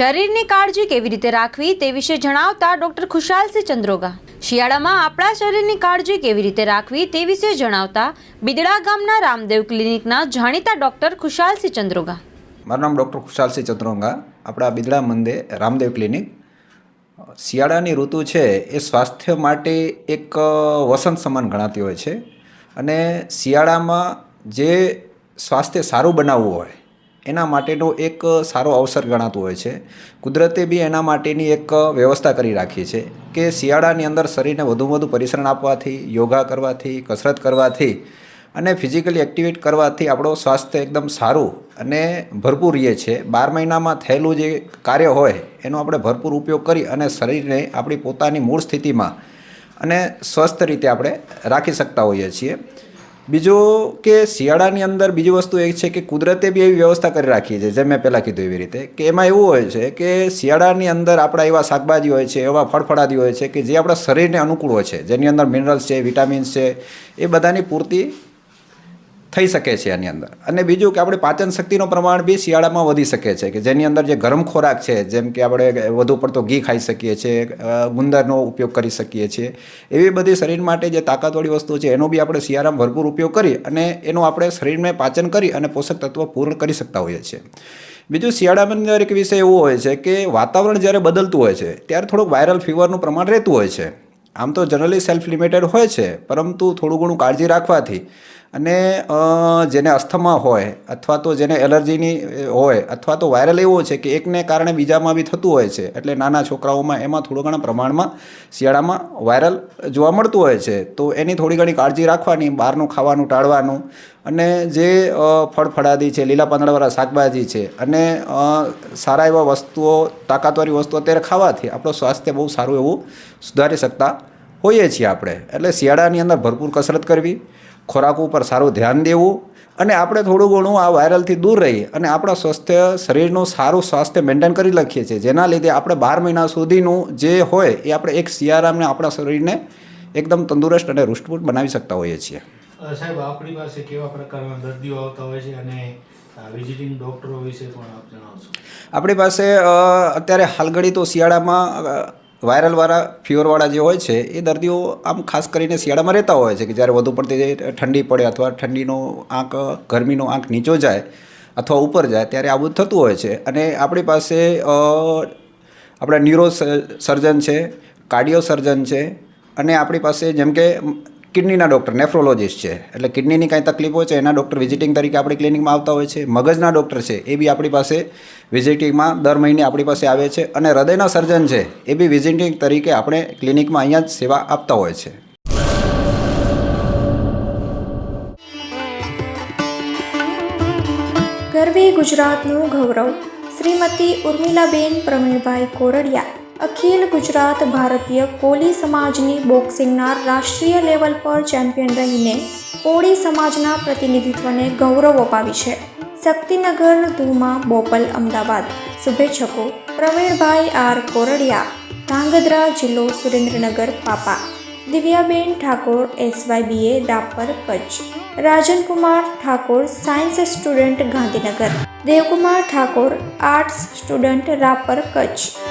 શરીરની કાળજી કેવી રીતે રાખવી તે વિશે જણાવતા ડોક્ટર ખુશાલસિંહ ચંદ્રોગા. શિયાળામાં આપણા શરીરની કાળજી કેવી રીતે રાખવી તે વિશે જણાવતા બિદડા ગામના રામદેવ ક્લિનિકના જાણીતા ડોક્ટર ખુશાલસિંહ ચંદ્રોગા. મારું નામ ડૉક્ટર ખુશાલસિંહ ચંદ્રોગા. આપણા બિદડા મંદે રામદેવ ક્લિનિક. શિયાળાની ઋતુ છે એ સ્વાસ્થ્ય માટે એક વસંત સમાન ગણાતી હોય છે. અને શિયાળામાં જે સ્વાસ્થ્ય સારું બનાવવું હોય એના માટેનો એક સારો અવસર ગણાતું હોય છે. કુદરતે બી એના માટેની એક વ્યવસ્થા કરી રાખી છે કે શિયાળાની અંદર શરીરને વધુમાં વધુ પરિશ્રણ આપવાથી, યોગા કરવાથી, કસરત કરવાથી અને ફિઝિકલી એક્ટિવેટ કરવાથી આપણું સ્વાસ્થ્ય એકદમ સારું અને ભરપૂર રહે છે. બાર મહિનામાં થયેલું જે કાર્ય હોય એનો આપણે ભરપૂર ઉપયોગ કરી અને શરીરને આપણી પોતાની મૂળ સ્થિતિમાં અને સ્વસ્થ રીતે આપણે રાખી શકતા હોઈએ છીએ. બીજું કે શિયાળાની અંદર બીજી વસ્તુ એ છે કે કુદરતે બી એવી વ્યવસ્થા કરી રાખી છે, જેમ મેં પહેલાં કીધું એવી રીતે, કે એમાં એવું હોય છે કે શિયાળાની અંદર આપણા એવા શાકભાજી હોય છે, એવા ફળફળાદી હોય છે કે જે આપણા શરીરને અનુકૂળ હોય છે. જેની અંદર મિનરલ્સ છે વિટામિન્સ છે, એ બધાની પૂર્તિ થઈ શકે છે આની અંદર. અને બીજું કે આપણે પાચન શક્તિનું પ્રમાણ બી શિયાળામાં વધી શકે છે, કે જેની અંદર જે ગરમ ખોરાક છે, જેમ કે આપણે વધુ પડતો ઘી ખાઈ શકીએ છીએ ગુંદરનો ઉપયોગ કરી શકીએ છીએ, એવી બધી શરીર માટે જે તાકાતવાળી વસ્તુ છે, એનો બી આપણે શિયાળામાં ભરપૂર ઉપયોગ કરી અને એનું આપણે શરીરને પાચન કરી અને પોષક તત્વો પૂર્ણ કરી શકતા હોઈએ છીએ. બીજું શિયાળામાં અંદર એક વિષય એવો હોય છે કે વાતાવરણ જ્યારે બદલતું હોય છે, ત્યારે થોડુંક વાયરલ ફીવરનું પ્રમાણ રહેતું હોય છે. આમ તો જનરલી સેલ્ફ લિમિટેડ હોય છે, પરંતુ થોડું ઘણું કાળજી રાખવાથી અને જેને અસ્થમા હોય અથવા તો જેને એલર્જીની હોય અથવા તો વાયરલ એવો છે કે એકને કારણે બીજામાં બી થતું હોય છે, એટલે નાના છોકરાઓમાં એમાં થોડું ઘણા પ્રમાણમાં શિયાળામાં વાયરલ જોવા મળતું હોય છે. તો એની થોડી ઘણી કાળજી રાખવાની, બહારનું ખાવાનું, ટાળવાનું અને જે ફળફળાદી છે, લીલા પાંદડાવાળા શાકભાજી છે અને સારા એવા વસ્તુઓ, તાકાતવાળી વસ્તુઓ અત્યારે ખાવાથી આપણું સ્વાસ્થ્ય બહુ સારું એવું સુધારી શકતા હોઈએ છીએ આપણે. એટલે શિયાળાની અંદર ભરપૂર કસરત કરવી, ખોરાક ઉપર સારું ધ્યાન દેવું અને આપણે થોડું ઘણું આ વાયરલથી દૂર રહી અને આપણા સ્વાસ્થ્ય, શરીરનું સારું સ્વાસ્થ્ય મેન્ટેન કરી લખીએ છીએ. જેના લીધે આપણે બાર મહિના સુધીનું જે હોય એ આપણે એક શિયાળાને આપણા શરીરને એકદમ તંદુરસ્ત અને રૂષ્ટપૂટ બનાવી શકતા હોઈએ છીએ. સાહેબ, આપણી પાસે કેવા પ્રકારના દર્દીઓ આવતા હોય છે અને વિઝિટિંગ ડોક્ટરો વિશે પણ આપ જણાવશો. આપણી પાસે અત્યારે હાલઘડી તો શિયાળામાં વાયરલવાળા ફીવરવાળા જે હોય છે, એ દર્દીઓ આમ ખાસ કરીને શિયાળામાં રહેતા હોય છે કે જ્યારે વધુ પડતી ઠંડી પડે અથવા ઠંડીનો આંક, ગરમીનો આંક નીચો જાય અથવા ઉપર જાય ત્યારે આવું થતું હોય છે. અને આપણી પાસે આપણા ન્યુરો સર્જન છે કાર્ડિયો સર્જન છે અને આપણી પાસે જેમ કે કિડનીના ડૉક્ટર નેફ્રોલોજિસ્ટ છે. એટલે કિડનીની કાંઈ તકલીફો છે, એના ડૉક્ટર વિઝિટિંગ તરીકે આપણી ક્લિનિકમાં આવતા હોય છે. મગજના ડૉક્ટર છે, એ બી આપણી પાસે વિઝિટિંગમાં દર મહિને આપણી પાસે આવે છે. અને હૃદયના સર્જન છે, એ બી વિઝિટિંગ તરીકે આપણે ક્લિનિકમાં અહીંયા જ સેવા આપતા હોય છે. ગરવી ગુજરાતનું ગૌરવ. શ્રીમતી ઉર્મિલાબેન પ્રવીણભાઈ કોરડિયા. અખિલ ગુજરાત ભારતીય કોલી સમાજની બોક્સિંગના રાષ્ટ્રીય લેવલ પર ચેમ્પિયન રહીને કોળી સમાજના પ્રતિનિધિત્વને ગૌરવ અપાવી છે. શક્તિનગર ધુમા બોપલ, અમદાવાદ. શુભેચ્છકો, પ્રવીણભાઈ આર કોરડિયા, ધાંગધ્રા જિલ્લો સુરેન્દ્રનગર, પાપા. Divyaben Thakor, SYBA Rapar Kutch. Rajankumar Thakor, science student Gandhinagar. Devkumar Thakor, arts student, Rapar, Kutch.